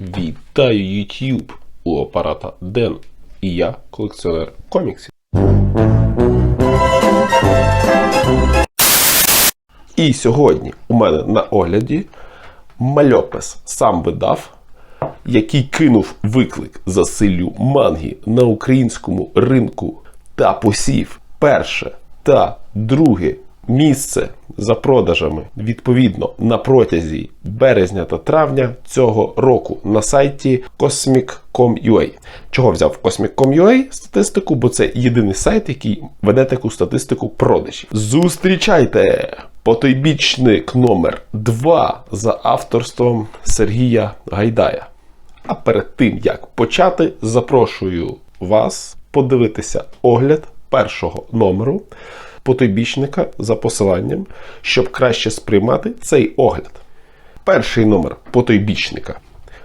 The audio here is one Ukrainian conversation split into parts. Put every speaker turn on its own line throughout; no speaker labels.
Вітаю YouTube! У апарата Ден. І я колекціонер коміксів. І сьогодні у мене на огляді мальопис сам видав, який кинув виклик за силлю манги на українському ринку та посів перше та друге місце за продажами відповідно на протязі березня та травня цього року на сайті Cosmic.com.ua. Чого взяв Cosmic.com.ua статистику, бо це єдиний сайт, який веде таку статистику продажів. Зустрічайте! Потойбічник номер 2 за авторством Сергія Гайдая. А перед тим як почати, запрошую вас подивитися огляд першого номеру потойбічника за посиланням, щоб краще сприймати цей огляд. Перший номер потойбічника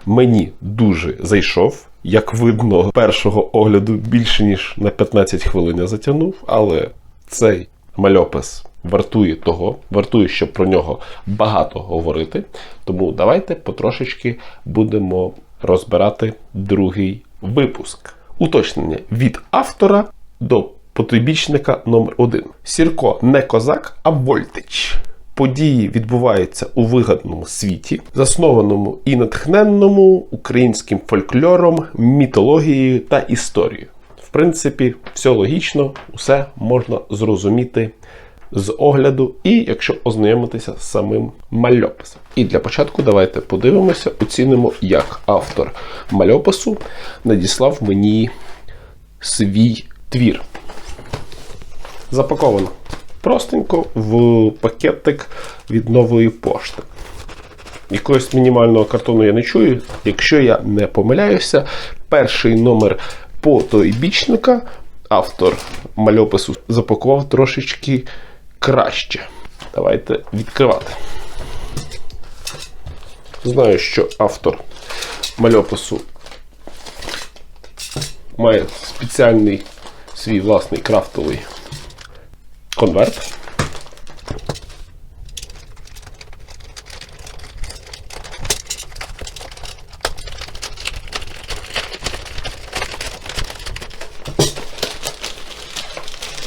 мені дуже зайшов. Як видно, першого огляду більше ніж на 15 хвилин я затягнув, але цей мальопис вартує того, вартує, щоб про нього багато говорити. Тому давайте потрошечки будемо розбирати другий випуск. Уточнення від автора до потойбічника номер 1 Сірко не козак, а Вольтич. Події відбуваються у вигадному світі, заснованому і натхненному українським фольклором, мітологією та історією. В принципі, все логічно, все можна зрозуміти з огляду, і якщо ознайомитися з самим мальописом. І для початку давайте подивимося, оцінимо, як автор мальопису надіслав мені свій твір. Запаковано простенько в пакетик від нової пошти. Якогось мінімального картону я не чую. Якщо я не помиляюся, перший номер потойбічника автор мальопису запакував трошечки краще. Давайте відкривати. Знаю, що автор мальопису має спеціальний свій власний крафтовий конверт.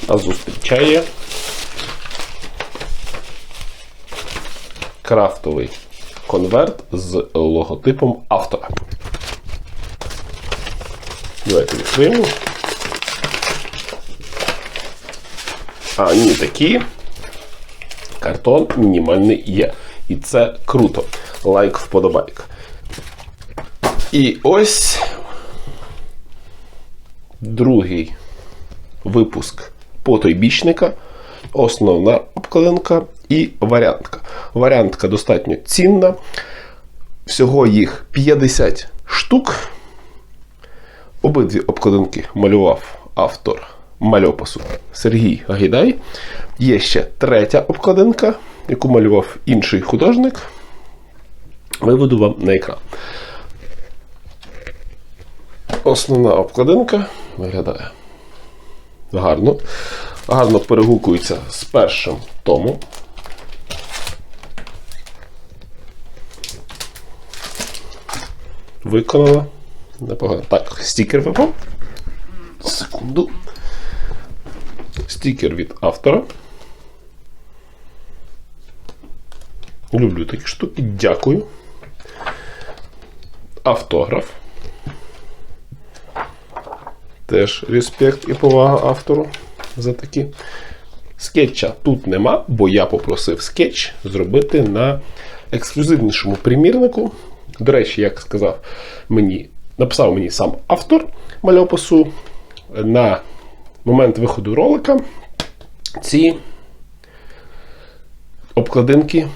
А зустрічає крафтовий конверт з логотипом автора. Давайте відкриємо. А, ні, такі. Картон мінімальний є. І це круто. Лайк вподобайка. І ось другий випуск потойбічника. Основна обкладинка і варіантка. Варіантка достатньо цінна. Всього їх 50 штук. Обидві обкладинки малював автор мальопису Сергій Гайдай. Є ще третя обкладинка, яку малював інший художник. Виведу вам на екран. Основна обкладинка виглядає гарно. Гарно перегукується з першим томом. Виконала. Непогано. Так, стікер випав. Секунду. Стікер від автора. Люблю такі штуки. Дякую. Автограф. Теж респект і повага автору за такі. Скетча тут нема, бо я попросив скетч зробити на ексклюзивнішому примірнику. До речі, як сказав мені, написав мені сам автор мальопису на момент виходу ролика. Ці обкладинки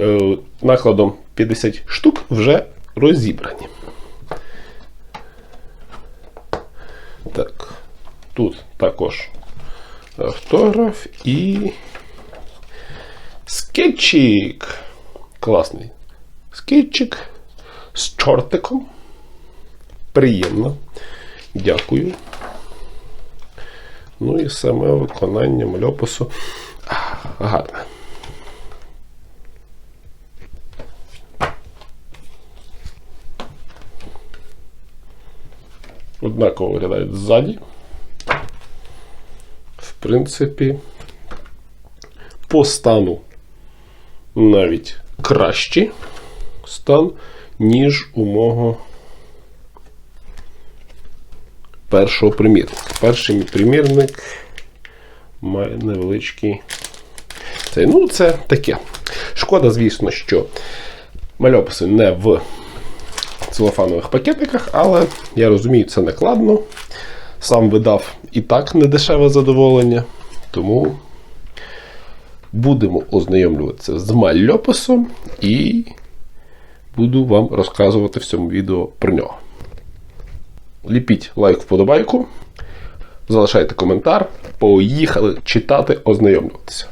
е, накладом 50 штук вже розібрані. Так, тут також автограф і скетчик. Класний скетчик з чортиком. Приємно. Дякую. Ну і саме виконання мальопису гарне. однаково виглядають ззаді. В принципі, по стану навіть кращий стан, ніж у мого першого примірника. Перший примірник має невеличкий. Цей, ну, це таке. Шкода, звісно, що мальописи не в целофанових пакетиках, але я розумію, це накладно. Сам видав і так недешеве задоволення. Тому будемо ознайомлюватися з мальописом і буду вам розказувати в цьому відео про нього. Ліпіть лайк вподобайку, залишайте коментар. Поїхали читати, ознайомлюватися.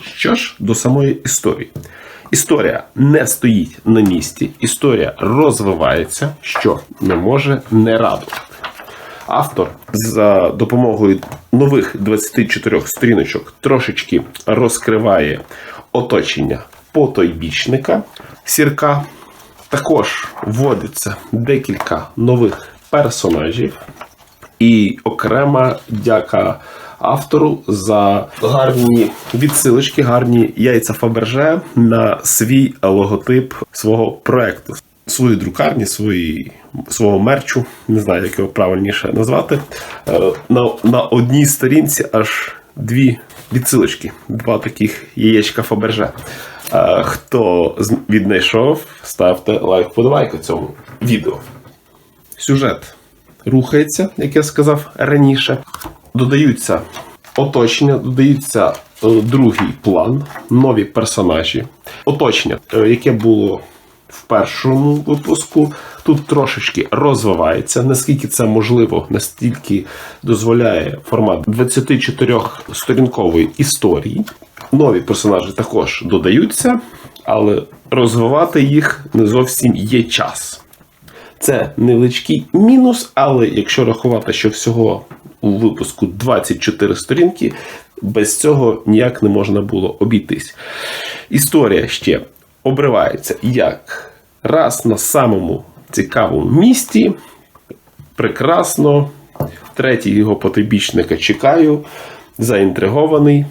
Що ж, до самої історії. Історія не стоїть на місці, історія розвивається, що не може не радувати. Автор за допомогою нових 24 сторіночок трошечки розкриває оточення потойбічника сірка. Також вводиться декілька нових персонажів. І окрема дяка автору за гарні відсилочки, гарні яйця Фаберже на свій логотип свого проекту. Свої друкарні, свої, свого мерчу, не знаю, як його правильніше назвати. Е, На, на одній сторінці аж дві відсилочки, два таких яєчка Фаберже. Хто віднайшов, ставте лайк подавайку цьому відео. Сюжет рухається, як я сказав раніше. Додаються оточення, додаються е, другий план, нові персонажі. Оточення, е, яке було в першому випуску, тут трошечки розвивається. Наскільки це можливо, настільки дозволяє формат 24-сторінкової історії. Нові персонажі також додаються, але розвивати їх не зовсім є час. Це невеличкий мінус, але якщо рахувати, що всього у випуску 24 сторінки, без цього ніяк не можна було обійтись. Історія ще обривається як раз на самому цікавому місці. Прекрасно. Третій його потойбічника чекаю, заінтригований.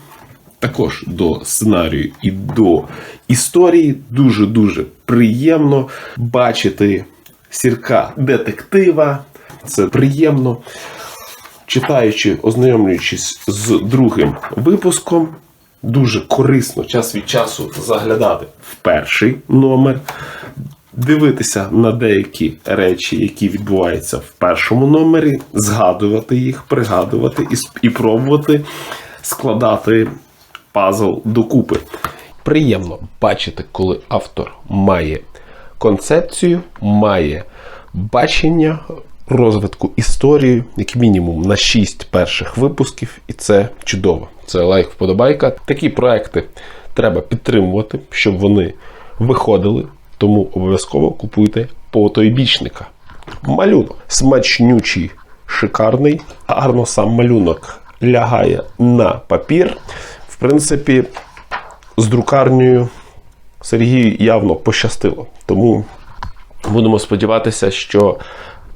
Також до сценарію і до історії дуже-дуже приємно бачити сірка детектива. Це приємно. Читаючи, ознайомлюючись з другим випуском, дуже корисно час від часу заглядати в перший номер, дивитися на деякі речі, які відбуваються в першому номері, згадувати їх, пригадувати і, і пробувати складати пазл докупи. Приємно бачити, коли автор має концепцію, має бачення розвитку історії, як мінімум на 6 перших випусків, і це чудово. Це лайк вподобайка. Такі проекти треба підтримувати, щоб вони виходили. Тому обов'язково купуйте потойбічника. Малюнок смачнючий, шикарний. Гарно сам малюнок лягає на папір. В принципі, з друкарнею Сергію явно пощастило. Тому будемо сподіватися, що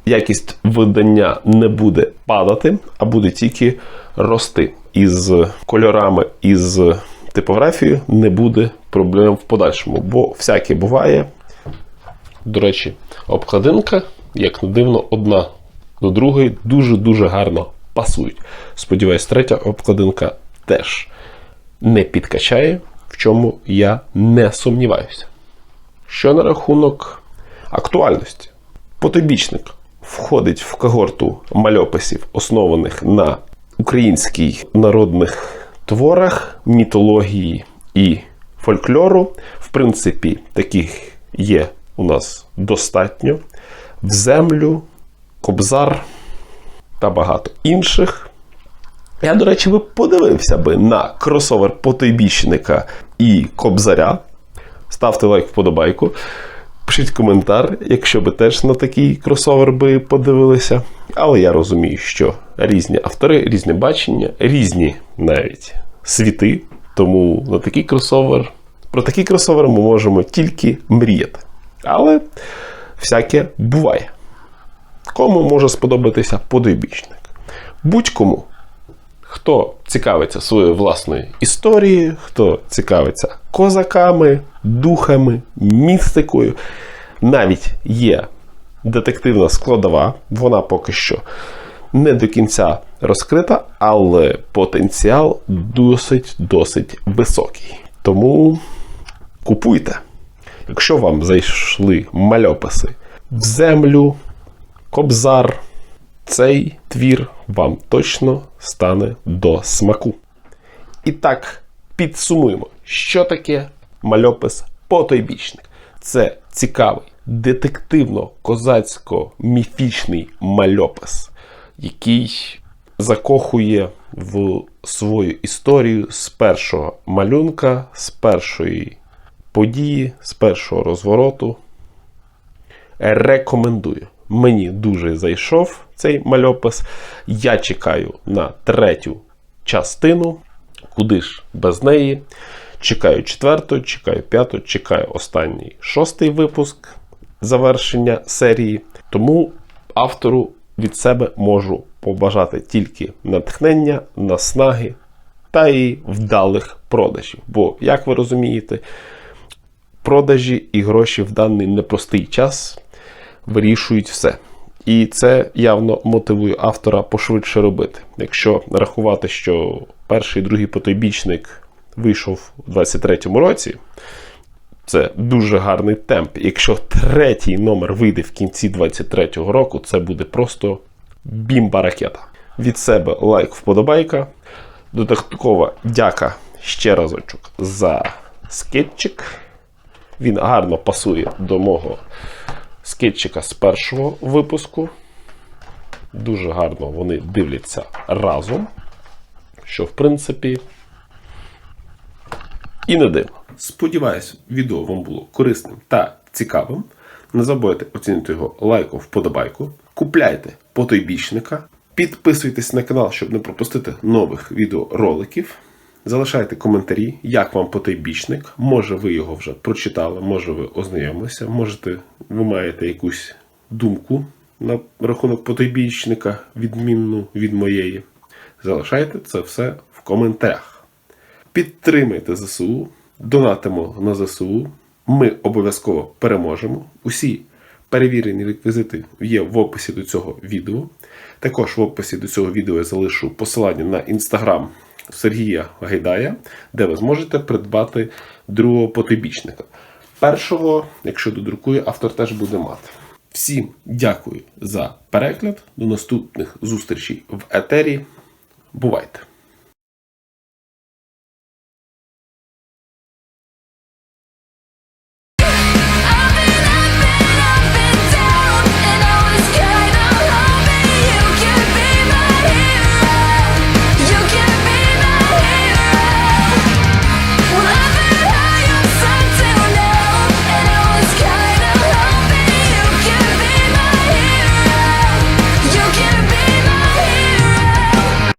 якість видання не буде падати, а буде тільки рости. Із кольорами, із типографією не буде проблем в подальшому, бо всяке буває. До речі, обкладинка, як не дивно, одна до другої дуже-дуже гарно пасують. Сподіваюсь, третя обкладинка теж не підкачає, в чому я не сумніваюся. Що на рахунок актуальності? Потойбічник входить в когорту мальописів, основаних на українських народних творах, мітології і фольклору. В принципі, таких є у нас достатньо. В землю, кобзар та багато інших. Я, до речі, би подивився би на кросовер потойбічника і кобзаря. Ставте лайк вподобайку. Пишіть коментар, якщо би теж на такий кросовер би подивилися. Але я розумію, що різні автори, різні бачення, різні навіть світи. Тому на такий кросовер, про такий кросовер ми можемо тільки мріяти. Але всяке буває. Кому може сподобатися подойбічник? Будь-кому, хто цікавиться своєю власною історією, хто цікавиться козаками, духами, містикою. Навіть є детективна складова, вона поки що не до кінця розкрита, але потенціал досить досить високий. Тому купуйте. Якщо вам зайшли мальописи в землю, кобзар, цей твір вам точно стане до смаку. І так, підсумуємо, що таке мальопис потойбічник. Це цікавий, детективно-козацько-міфічний мальопис, який закохує в свою історію з першого малюнка, з першої події, з першого розвороту. Рекомендую. Мені дуже зайшов цей мальопис. Я чекаю на третю частину. Куди ж без неї? Чекаю четверту, чекаю п'яту, чекаю останній шостий випуск завершення серії. Тому автору від себе можу побажати тільки натхнення, наснаги та і вдалих продажів. Бо, як ви розумієте, продажі і гроші в даний непростий час вирішують все. І це явно мотивує автора пошвидше робити. Якщо рахувати, що перший і другий потойбічник вийшов у 23-му році, це дуже гарний темп. Якщо третій номер вийде в кінці 23-го року, це буде просто бімба-ракета. Від себе лайк, вподобайка. Додаткова дяка ще разочок за скетчик. Він гарно пасує до мого скетчика з першого випуску. Дуже гарно вони дивляться разом. Що, в принципі, і не дивно. Сподіваюсь, відео вам було корисним та цікавим. Не забудьте оцінити його лайком, вподобайку. Купляйте потойбічника. Підписуйтесь на канал, щоб не пропустити нових відеороликів. Залишайте коментарі, як вам потойбічник. Може, ви його вже прочитали, може ви ознайомилися, можете, ви маєте якусь думку на рахунок потойбічника, відмінну від моєї. Залишайте це все в коментарях. Підтримайте ЗСУ, донатимо на ЗСУ. Ми обов'язково переможемо. Усі перевірені реквізити є в описі до цього відео. Також в описі до цього відео я залишу посилання на інстаграм Сергія Гайдая, де ви зможете придбати другого потибічника. Першого, якщо додрукує, автор теж буде мати. Всім дякую за перегляд. До наступних зустрічей в етері. Бувайте!